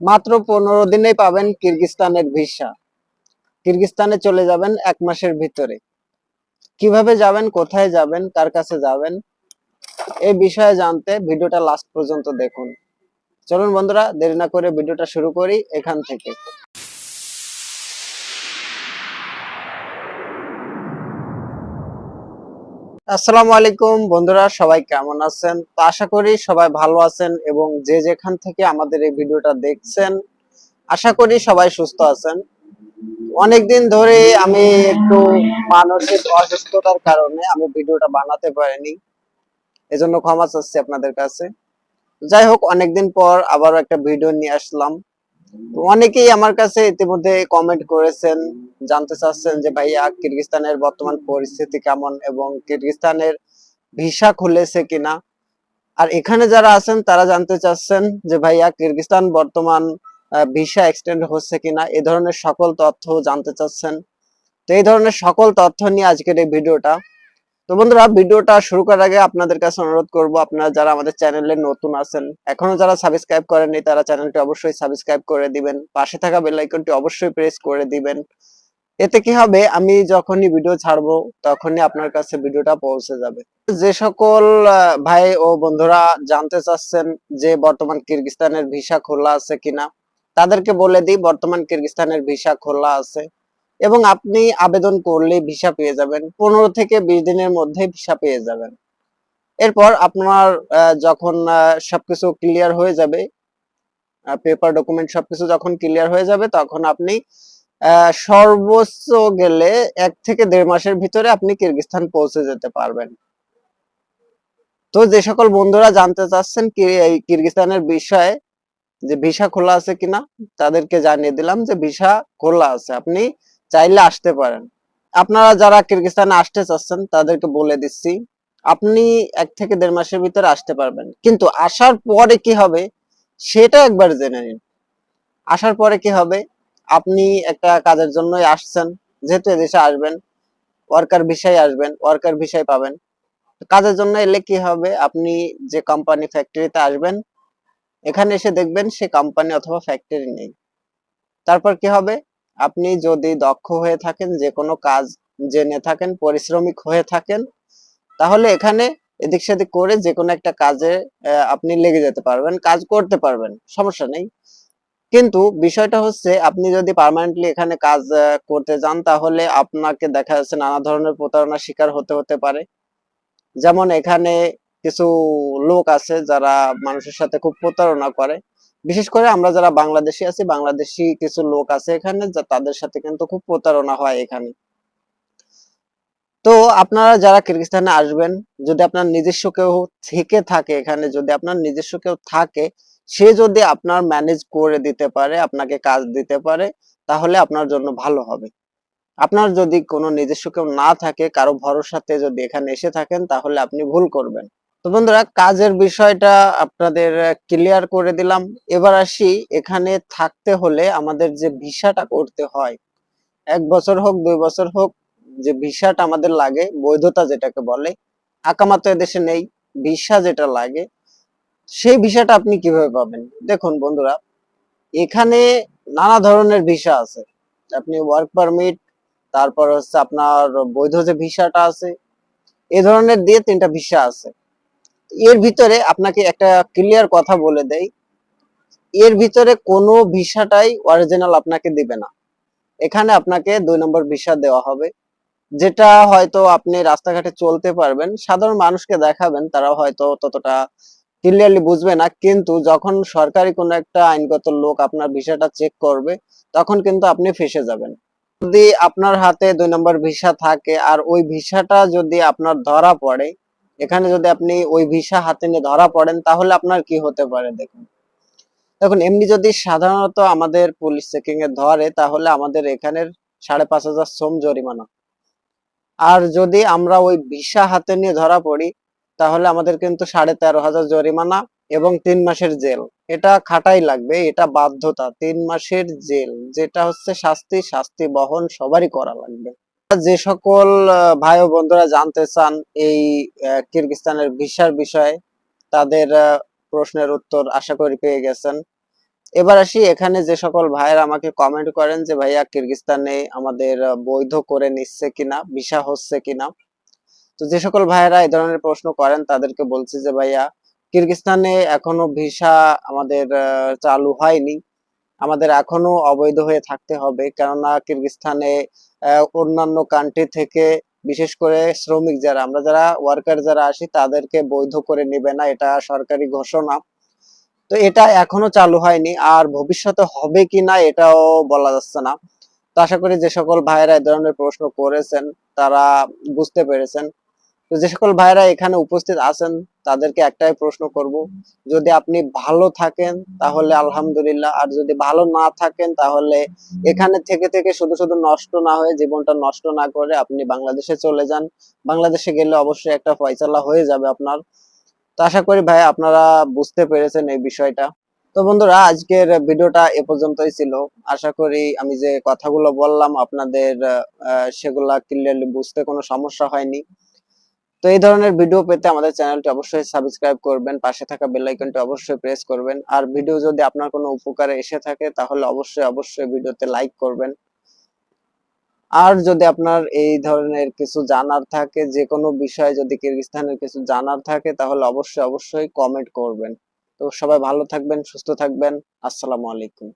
মাত্র পনেরো দিনেই পাবেন কিরগিস্তানের ভিসা। কিরগিস্তানে চলে যাবেন এক মাসের ভিতরে। কীভাবে যাবেন, কোথায় যাবেন, কার কাছে যাবেন, এই বিষয়ে জানতে ভিডিওটা লাস্ট পর্যন্ত দেখুন। চলুন বন্ধুরা, দেরি না করে ভিডিওটা শুরু করি এখান থেকে। আসসালামু আলাইকুম বন্ধুরা, সবাই কেমন আছেন? তো আশা করি সবাই ভালো আছেন এবং যে যেখান থেকে আমাদের এই ভিডিওটা দেখছেন, আশা করি সবাই সুস্থ আছেন। অনেকদিন ধরে আমি একটু মানসিক অসুস্থতার কারণে আমি ভিডিওটা বানাতে পারিনি, এজন্য ক্ষমা চাচ্ছি আপনাদের কাছে। যাই হোক, অনেকদিন পর আবারও একটা ভিডিও নিয়ে আসলাম। অনেকেই আমার কাছে ইতিমধ্যে কমেন্ট করেছেন, জানতে চাচ্ছেন যে, ভাইয়া, কিরগিস্তানের বর্তমান পরিস্থিতি কেমন এবং কিরগিস্তানের ভিসা খুলেছে কিনা? আর এখানে যারা আছেন, তারা জানতে চাচ্ছেন যে, ভাইয়া, কিরগিস্তান বর্তমান ভিসা এক্সটেন্ড হচ্ছে কিনা? এই ধরনের সকল তথ্য জানতে চাচ্ছেন। তো এই ধরনের সকল তথ্য নিয়ে আজকের এই ভিডিওটা তো বন্ধুরা, ভিডিওটা শুরু করার আগে আপনাদের কাছে অনুরোধ করব, আপনারা যারা আমাদের চ্যানেলে নতুন আছেন, এখনও যারা সাবস্ক্রাইব করেননি, তারা চ্যানেলটি অবশ্যই সাবস্ক্রাইব করে দিবেন, পাশে থাকা বেল আইকনটি অবশ্যই প্রেস করে দিবেন। এতে কি হবে, আমি যখনই ভিডিও ছাড়বো, তখনই আপনার কাছে ভিডিওটা পৌঁছে যাবে। যে সকল ভাই ও বন্ধুরা জানতে চাচ্ছেন যে বর্তমান কিরগিস্তানের ভিসা খোলা আছে কিনা, তাদেরকে বলে দিই, বর্তমান কিরগিস্তানের ভিসা খোলা আছে। এবং আপনি আবেদন করলে ভিসা পেয়ে যাবেন। পনেরো থেকে বিশ দিনের মধ্যে ভিসা পেয়ে যাবেন। এরপর আপনার যখন সবকিছু ক্লিয়ার হয়ে যাবে পেপার ডকুমেন্ট সবকিছু যখন ক্লিয়ার হয়ে যাবে, তখন আপনি সর্বোচ্চ গেলে এক থেকে দেড় মাসের ভিতরে আপনি কিরগিস্তান পৌঁছে যেতে পারবেন। তো যে সকল বন্ধুরা জানতে চাচ্ছেন কিরগিস্তানের বিষয়ে, যে ভিসা খোলা আছে কিনা, তাদেরকে জানিয়ে দিলাম যে ভিসা খোলা আছে। আপনি চাইলে আসতে পারেন। আপনারা যারা কিরগিস্তানে আসতে চাচ্ছেন, তাদেরকে বলে দিচ্ছি, আপনি এক থেকে দেড় মাসের ভিতরে আসতে পারবেন। কিন্তু আসার পরে কি হবে, সেটা একবার জেনে নিন। আসার পরে কি হবে, আপনি একটা কাজের জন্যই আসছেন, যেহেতু এদেশে আসবেন ওয়ার্কার ভিসায় আসবেন ওয়ার্কার ভিসায় পাবেন। কাজের জন্য এলে কি হবে, আপনি যে কোম্পানি ফ্যাক্টরিতে আসবেন, এখানে এসে দেখবেন সে কোম্পানি অথবা ফ্যাক্টরি নেই। তারপর কি হবে আপনি যদি দক্ষ হয়ে থাকেন, যে কোনো কাজ জেনে থাকেন, পরিশ্রমিক হয়ে থাকেন, তাহলে এখানে এদিক সেদিক করে যে কোনো একটা কাজে আপনি লেগে যেতে পারবেন, কাজ করতে পারবেন, সমস্যা নেই। কিন্তু বিষয়টা হচ্ছে, আপনি যদি পার্মানেন্টলি এখানে কাজ করতে যান, তাহলে আপনাকে দেখা যাচ্ছে নানা ধরনের প্রতারণার শিকার হতে হতে পারে। যেমন এখানে কিছু লোক আছে, যারা মানুষের সাথে খুব প্রতারণা করে। বিশেষ করে আমরা যারা বাংলাদেশি আছি, বাংলাদেশি কিছু লোক আছে এখানে তাদের সাথে কিন্তু খুব প্রতারণা হয় এখানে। তো আপনারা যারা কিরগিস্তানে আসবেন, যদি আপনার নিজস্ব কেউ থেকে থাকে এখানে, যদি আপনার নিজস্ব কেউ থাকে, সে যদি আপনার ম্যানেজ করে দিতে পারে, আপনাকে কাজ দিতে পারে, তাহলে আপনার জন্য ভালো হবে। আপনার যদি কোনো নিজস্ব কেউ না থাকে, কারও ভরসাতে যদি এখানে এসে থাকেন, তাহলে আপনি ভুল করবেন। তো বন্ধুরা, কাজের বিষয়টা আপনাদের ক্লিয়ার করে দিলাম। এবার আসি এখানে থাকতে হলে আমাদের যে ভিসাটা করতে হয়, এক বছর হোক, দুই বছর হোক, যে ভিসাটা আমাদের লাগে, বৈধতা যেটাকে বলে আকামা তো এদেশে নেই, ভিসা যেটা লাগে, সেই ভিসাটা আপনি কীভাবে পাবেন? দেখুন বন্ধুরা, এখানে নানা ধরনের ভিসা আছে। আপনি ওয়ার্ক পারমিট তারপর হচ্ছে আপনার বৈধ যে ভিসাটা আছে, এ ধরনের দিয়ে তিনটা ভিসা আছে। এর ভিতরে আপনাকে একটা ক্লিয়ার কথা বলে দেই। এর ভিতরে কোনো ভিসাটাই অরিজিনাল আপনাকে দিবে না। এখানে আপনাকে দুই নম্বর ভিসা দেওয়া হবে। যেটা হয়তো আপনি রাস্তাঘাটে চলতে পারবেন, সাধারণ মানুষকে দেখাবেন, তারা হয়তো ততটা ক্লিয়ারলি বুঝবে না। কিন্তু যখন সরকারি কোনো একটা আইনগত লোক আপনার ভিসাটা চেক করবে, তখন কিন্তু আপনি ফেসে যাবেন। যদি আপনার হাতে দুই নম্বর ভিসা থাকে, আর ওই ভিসাটা যদি আপনার ধরা পড়ে এখানে যদি আপনি ওই ভিসা হাতে নিয়ে ধরা পড়েন, তাহলে আপনার কি হতে পারে দেখুন। দেখুন, এমনি যদি সাধারণত আমাদের পুলিশ চেকিং এ ধরে, তাহলে আমাদের এখানের সাড়ে পাঁচ হাজার শ্রম জরিমানা। আর যদি আমরা ওই ভিসা হাতে নিয়ে ধরা পড়ি, তাহলে আমাদের কিন্তু সাড়ে তেরো হাজার জরিমানা এবং তিন মাসের জেল। এটা খাটাই লাগবে, এটা বাধ্যতা। তিন মাসের জেল, যেটা হচ্ছে শাস্তি শাস্তি বহন সবারই করা লাগবে। যে সকল ভাই ও বন্ধুরা জানতে চান এই কিরগিস্তানের ভিসার বিষয়ে, তাদের প্রশ্নের উত্তর আশা করি পেয়ে গেছেন। এবার আসি, এখানে যে সকল ভাইয়েরা আমাকে কমেন্ট করেন যে, ভাইয়া, কিরগিস্তানে আমাদের বৈধ করে নিচ্ছে কিনা, ভিসা হচ্ছে কিনা? তো যে সকল ভাইয়েরা এই ধরনের প্রশ্ন করেন, তাদেরকে বলছি যে, ভাইয়া, কিরগিস্তানে এখনও ভিসা আমাদের চালু হয়নি। আমাদের এখনও অবৈধ হয়ে থাকতে হবে। কেননা কিরগিস্তানে অন্যান্য কান্ট্রি থেকে বিশেষ করে শ্রমিক যারা, আমরা যারা ওয়ার্কার যারা আসি তাদেরকে বৈধ করে নেবে না, এটা সরকারি ঘোষণা। তো এটা এখনও চালু হয়নি, আর ভবিষ্যতে হবে কি না, এটাও বলা যাচ্ছে না। তো আশা করি যে সকল ভাইয়েরা এই ধরনের প্রশ্ন করেছেন, তারা বুঝতে পেরেছেন। তো যে সকল ভাইরা এখানে উপস্থিত আছেন, তাদেরকে একটাই প্রশ্ন করব। যদি আপনি ভালো থাকেন, তাহলে আলহামদুলিল্লাহ। আর যদি ভালো না থাকেন, তাহলে এখানে থেকে থেকে শুধু শুধু নষ্ট না হয়ে জীবনটা নষ্ট না করে আপনি বাংলাদেশে চলে যান। বাংলাদেশে গেলে অবশ্যই একটা ফয়সালা হয়ে যাবে আপনার। তো আশা করি ভাই, আপনারা বুঝতে পেরেছেন এই বিষয়টা। তো বন্ধুরা, আজকের ভিডিওটা এ পর্যন্তই ছিল। আশা করি আমি যে কথাগুলো বললাম, আপনাদের সেগুলা ক্লিয়ারলি বুঝতে কোনো সমস্যা হয়নি। তো এই ধরনের ভিডিও পেতে আমাদের চ্যানেলটি অবশ্যই সাবস্ক্রাইব করবেন, পাশে থাকা বেল আইকনটি অবশ্যই প্রেস করবেন। আর ভিডিও যদি আপনার কোনো উপকারে এসে থাকে, তাহলে অবশ্যই অবশ্যই ভিডিওতে লাইক করবেন। আর যদি আপনার এই ধরনের কিছু জানার থাকে যে কোনো বিষয়ে যদি কিরগিস্তানের কিছু জানার থাকে, তাহলে অবশ্যই অবশ্যই কমেন্ট করবেন। তো সবাই ভালো থাকবেন, সুস্থ থাকবেন। আসসালামু আলাইকুম।